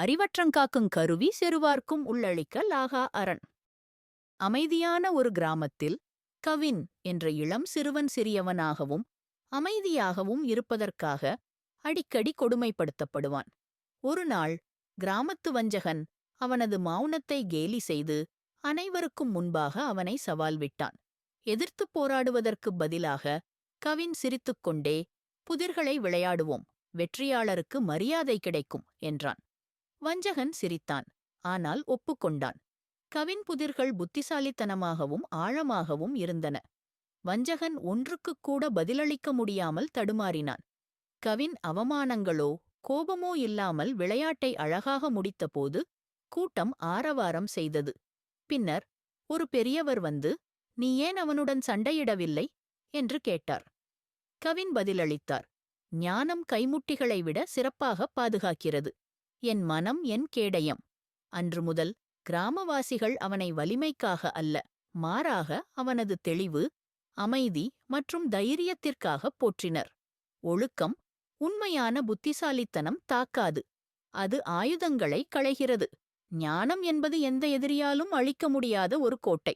அறிவற்றங்காக்கும் கருவி செருவார்க்கும் உள்ளளிக்க லாகா அரண். அமைதியான ஒரு கிராமத்தில் கவின் என்ற இளம் சிறுவன் சிறியவனாகவும் அமைதியாகவும் இருப்பதற்காக அடிக்கடி கொடுமைப்படுத்தப்படுவான். ஒருநாள் கிராமத்து வஞ்சகன் அவனது மௌனத்தை கேலி செய்து அனைவருக்கும் முன்பாக அவனை சவால் விட்டான். எதிர்த்துப் போராடுவதற்குப் பதிலாக கவின் சிரித்துக்கொண்டே புதிர்களை விளையாடுவோம் வெற்றியாளருக்கு மரியாதை கிடைக்கும் என்றான். வஞ்சகன் சிரித்தான். ஆனால் ஒப்புக்கொண்டான். கவின் புதிர்கள் புத்திசாலித்தனமாகவும் ஆழமாகவும் இருந்தன. வஞ்சகன் ஒன்றுக்குக் கூட பதிலளிக்க முடியாமல் தடுமாறினான். கவின் அவமானங்களோ கோபமோ இல்லாமல் விளையாட்டை அழகாக முடித்தபோது கூட்டம் ஆரவாரம் செய்தது. பின்னர் ஒரு பெரியவர் வந்து நீ ஏன் அவனுடன் சண்டையிடவில்லை? என்று கேட்டார். கவின் பதிலளித்தார். ஞானம் கைமுட்டிகளை விட சிறப்பாக பாதுகாக்கிறது. என் மனம் என் கேடயம். அன்று முதல் கிராமவாசிகள் அவனை வலிமைக்காக அல்ல மாறாக அவனது தெளிவு அமைதி மற்றும் தைரியத்திற்காக போற்றினர். ஒழுக்கம் உண்மையான புத்திசாலித்தனம் தாக்காது. அது ஆயுதங்களை களைகிறது. ஞானம் என்பது எந்த எதிரியாலும் அழிக்க முடியாத ஒரு கோட்டை.